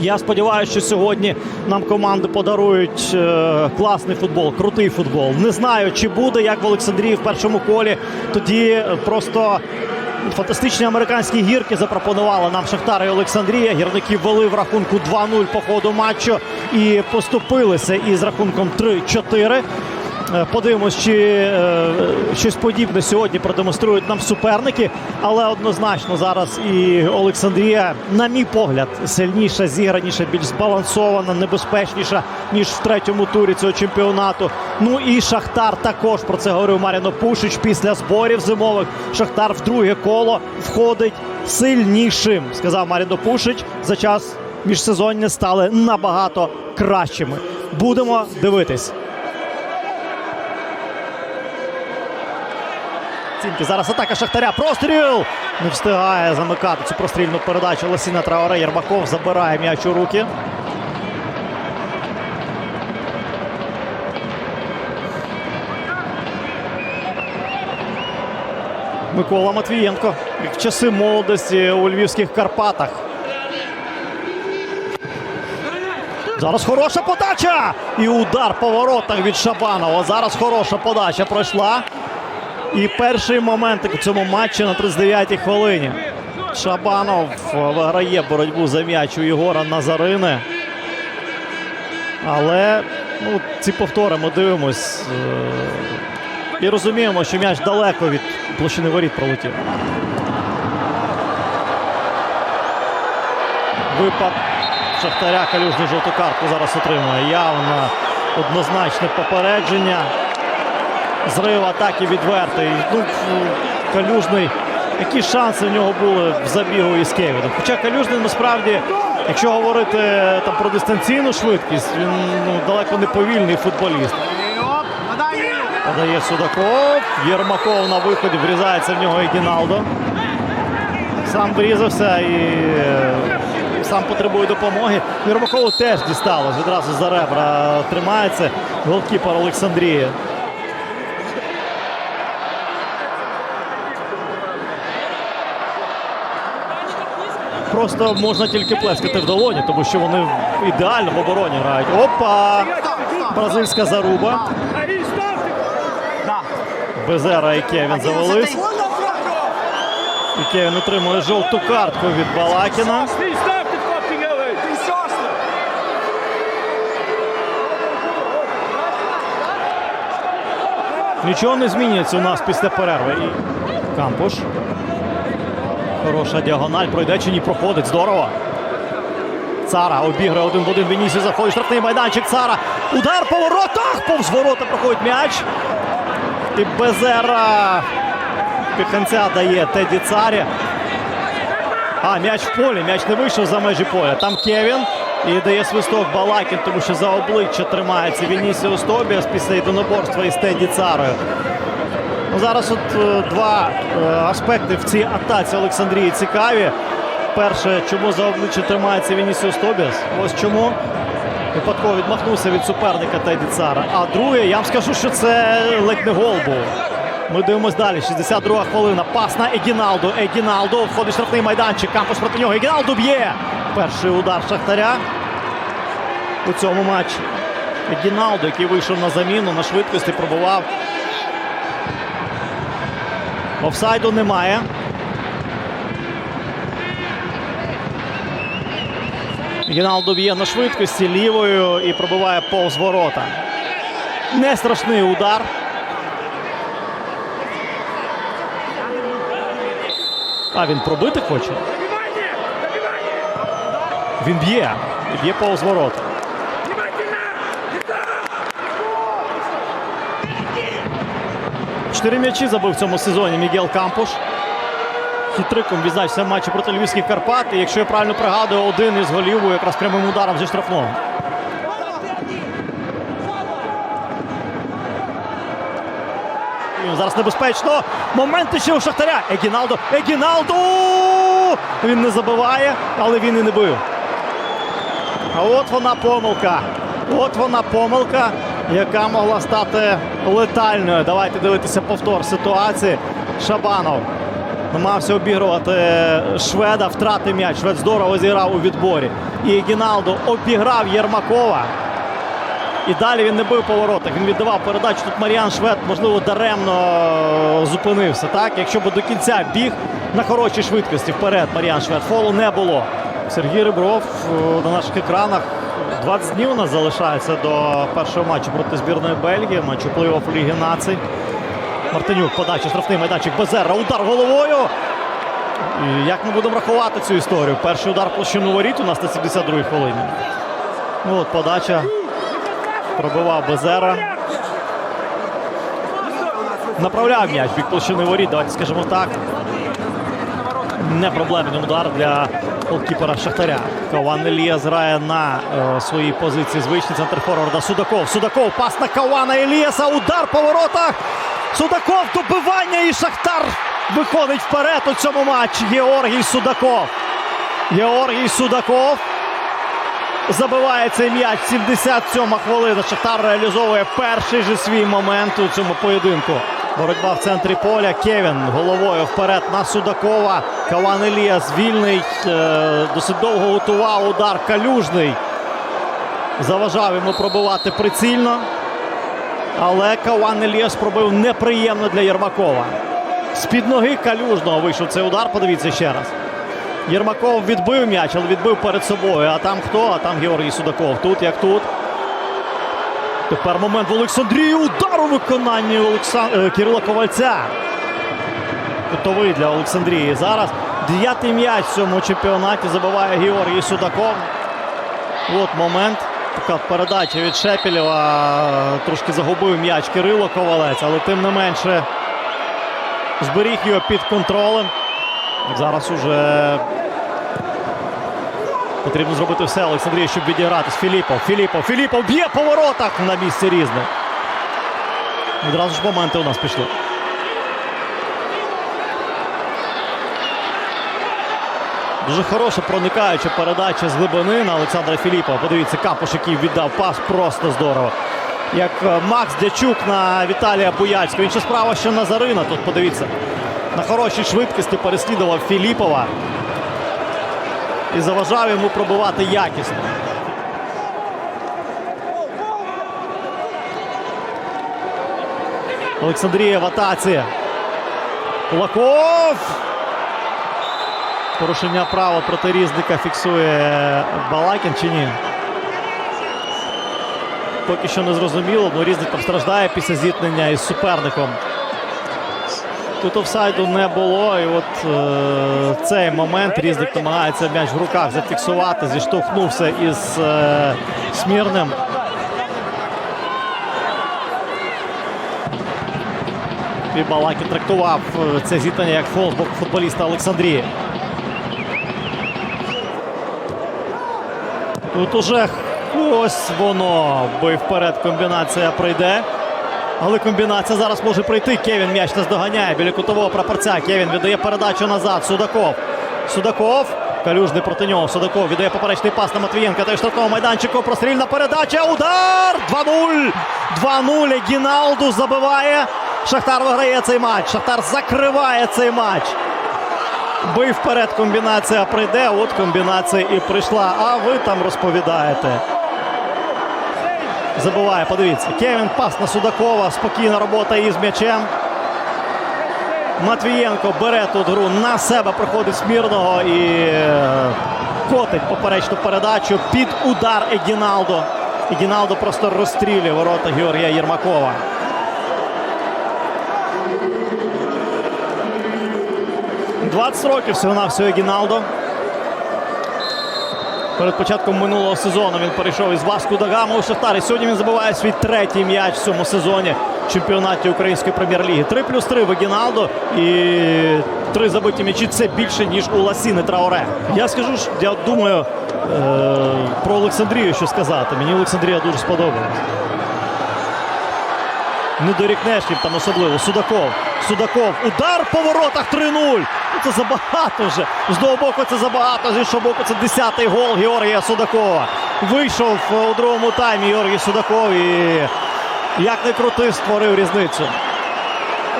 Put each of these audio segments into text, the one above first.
Я сподіваюся, що сьогодні нам команди подарують е, класний футбол, крутий футбол. Не знаю, чи буде як в Олександрії в першому колі. Тоді просто фантастичні американські гірки запропонували нам Шахтар і Олександрія. Гірники вели в рахунку 2-0 по ходу матчу і поступилися із рахунком 3-4. Е, Подивимось, чи е, щось подібне сьогодні продемонструють нам суперники. Але однозначно зараз і Олександрія, на мій погляд, сильніша, зіграніша, більш збалансована, небезпечніша, ніж в третьому турі цього чемпіонату. Ну і Шахтар також про це говорив Маріно Пушич після зборів зимових. Шахтар в друге коло входить сильнішим, сказав Маріно Пушич. За час міжсезоння стали набагато кращими. Будемо дивитись. Цінки. Зараз атака Шахтаря. Простріл! Не встигає замикати цю прострільну передачу Лосіна Траоре. Єрмаков забирає м'яч у руки. Микола Матвієнко. В часи молодості у Львівських Карпатах. Зараз хороша подача! І удар по воротах від Шабанова. Зараз хороша подача пройшла. І перший момент у цьому матчі на 39-й хвилині. Шабанов виграє боротьбу за м'яч у Єгора Назарини. Але ну, ці повтори ми дивимось. е, І розуміємо, що м'яч далеко від площини воріт пролетів. Випад Шахтаря калюжний жовту картку зараз отримує. Явно однозначне попередження. Зрив атаки відвертий. Ну, калюжний. Які шанси в нього були в забігу із Кевіном? Хоча калюжний насправді, якщо говорити там про дистанційну швидкість, він ну, далеко не повільний футболіст. Подає Судаков. Єрмаков на виході врізається в нього і Гіналдо. Сам врізався і е, сам потребує допомоги. Єрмакову теж дісталось. Відразу за ребра тримається голкіпер Олександрії. Просто можна тільки плескати в долоні, тому що вони ідеально в обороні грають. Опа! Бразильська заруба. Безера і Кевін завелись. І Кевін отримує жовту картку від Балакіна. Нічого не змінюється у нас після перерви. І Кампуш. Хороша діагональ. Пройде чи ні проходить. Здорово. Цара обіграє один в один. Вінісі заходить. Штрафний майданчик. Цара. Удар по воротах. Повз ворота проходить м'яч. І Безера. Піханця дає Теді Царі. А, м'яч в полі. М'яч не вийшов за межі поля. Там Кевін. І дає свисток Балакін, тому що за обличчя тримається Вінісіус Тобіас після єдиноборства із Теді Царою. Ну, зараз от е, два е, аспекти в цій атаці Олександрії цікаві. Перше, чому за обличчя тримається Вінісіус Тобіас. Ось чому. Випадково відмахнувся від суперника Теді Цара. А друге, я вам скажу, що це ледь не гол був. Ми дивимось далі. 62 хвилина. Пас на Егіналду. Егіналду входить штрафний майданчик. Кампус проти нього. Егіналду б'є. Перший удар Шахтаря у цьому матчі. Егіналду, який вийшов на заміну на швидкості, пробував. Офсайду немає. Гіналдо б'є на швидкості лівою і пробиває повз ворота. Не страшний удар. А він пробити хоче? Він б'є. Б'є повз ворота. Чотири м'ячі забив в цьому сезоні Мігел Кампуш. Хитриком відзначився в матчі проти Львівських Карпат. І якщо я правильно пригадую, один із голів якраз прямим ударом зі штрафного. Зараз небезпечно. Моменти ще у Шахтаря. Егіналдо. Егіналдо! Він не забиває, але він і не бив. А от вона помилка. От вона помилка, яка могла стати летальною. Давайте дивитися повтор ситуації. Шабанов. Намагався обігрувати Шведа, втратив м'яч. Швед здорово зіграв у відборі. І Гіналдо обіграв Єрмакова. І далі він не бив по воротах. Він віддавав передачу. Тут Маріан Швед, можливо, даремно зупинився. Так, якщо б до кінця біг на хорошій швидкості вперед, Маріан Швед. Фолу не було. Сергій Ребров е, на наших екранах 20 днів у нас залишається до першого матчу проти збірної Бельгії. Матчу плей-офф Ліги націй. Мартинюк, подача, штрафний майданчик Безерра, удар головою. І як ми будемо рахувати цю історію? Перший удар площину воріт у нас на 72-й хвилині. Ну от подача. Пробивав Безера. Направляв м'яч бік площини воріт, давайте скажемо так. Не проблемний удар для голкіпера Шахтаря. Каван Еліас грає на е, своїй позиції звичний центр форварда Судаков. Судаков, пас на Кавана Еліаса, удар по воротах. Судаков, добивання і Шахтар виходить вперед у цьому матчі. Георгій Судаков. Георгій Судаков забиває цей м'яч. 77 хвилина. Шахтар реалізовує перший же свій момент у цьому поєдинку. Боротьба в центрі поля. Кевін головою вперед на Судакова. Каван Еліас вільний. Е, Досить довго готував удар калюжний. Заважав йому пробивати прицільно. Але Каван Еліас пробив неприємно для Єрмакова. З-під ноги калюжного вийшов цей удар. Подивіться ще раз. Єрмаков відбив м'яч, але відбив перед собою. А там хто? А там Георгій Судаков. Тут як тут. Тепер момент в Олександрії. Удар у виконанні Олексан... е, Кирила Ковальця. Кутовий для Олександрії. Зараз дев'ятий м'яч в цьому чемпіонаті забиває Георгій Судаков. От момент. Така передача від Шепілєва. Трошки загубив м'яч Кирило Ковалець, але тим не менше зберіг його під контролем. Зараз уже потрібно зробити все Олександрії, щоб відігратись. Філіпов, Філіпов, Філіпов б'є по воротах на місці різне. Відразу ж моменти у нас пішли. Дуже хороша проникаюча передача з глибини на Олександра Філіпова. Подивіться, Капуш, який віддав пас, просто здорово. Як е, Макс Дячук на Віталія Буяльського. Інша справа, що Назарина. Тут подивіться. На хорошій швидкості переслідував Філіпова. І заважав йому пробивати якісно. Олександрія в атаці. Кулаков. Порушення права проти різника фіксує Балакін чи ні? Поки що не зрозуміло, але різник там після зіткнення із суперником. Тут офсайду не було. І от е, цей момент різник намагається м'яч в руках зафіксувати, зіштовхнувся із е, Смірним. І Балакін трактував е, це зіткнення як фол футболіста Олександрії. Тут уже ось воно. Бий вперед комбінація прийде. Але комбінація зараз може прийти. Кевін м'яч не здоганяє біля кутового прапорця. Кевін віддає передачу назад. Судаков. Судаков. Калюжний проти нього. Судаков віддає поперечний пас на Матвієнка. Та й штрафного майданчику. Прострільна передача. Удар! 2-0. 2-0. Гіналду забиває. Шахтар виграє цей матч. Шахтар закриває цей матч. Бий вперед комбінація прийде. От комбінація і прийшла. А ви там розповідаєте. Забиває, подивіться. Кевін пас на Судакова. Спокійна робота із м'ячем. Матвієнко бере тут гру на себе, проходить Смірного і е, котить поперечну передачу під удар Егіналдо. Егіналдо просто розстрілює ворота Георгія Єрмакова. «20 років всього на всього Егіналдо. Перед початком минулого сезону він перейшов із Васку да Гама у Шахтар. І сьогодні він забиває свій третій м'яч в цьому сезоні в чемпіонаті Української прем'єр-ліги. 3 плюс 3 в Егіналдо і три забиті м'ячі це більше, ніж у Ласіни Трауре. Я скажу, я думаю е- про Олександрію, що сказати. Мені Олександрія дуже сподобалась. Не дорікнеш їм там особливо. Судаков. Судаков. Удар по воротах 3-0. Це забагато вже. З одного боку це забагато, з іншого боку це 10-й гол Георгія Судакова. Вийшов е, у другому таймі Георгій Судаков і як не крути, створив різницю.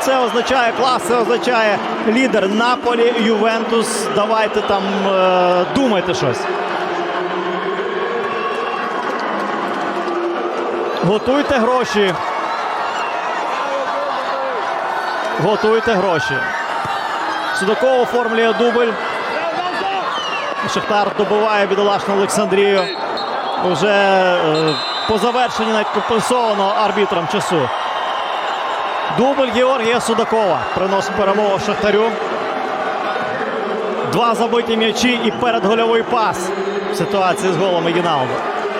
це означає клас, це означає лідер Наполі, Ювентус. Давайте там е, думайте щось. Готуйте гроші. Готуйте гроші. Судаков оформлює дубль. Шахтар добиває бідолашну Олександрію. Уже е, по завершенні навіть компенсовано арбітром часу. Дубль Георгія Судакова приносить перемогу Шахтарю. Два забиті м'ячі і передгольовий пас в ситуації з голом Єгіналду.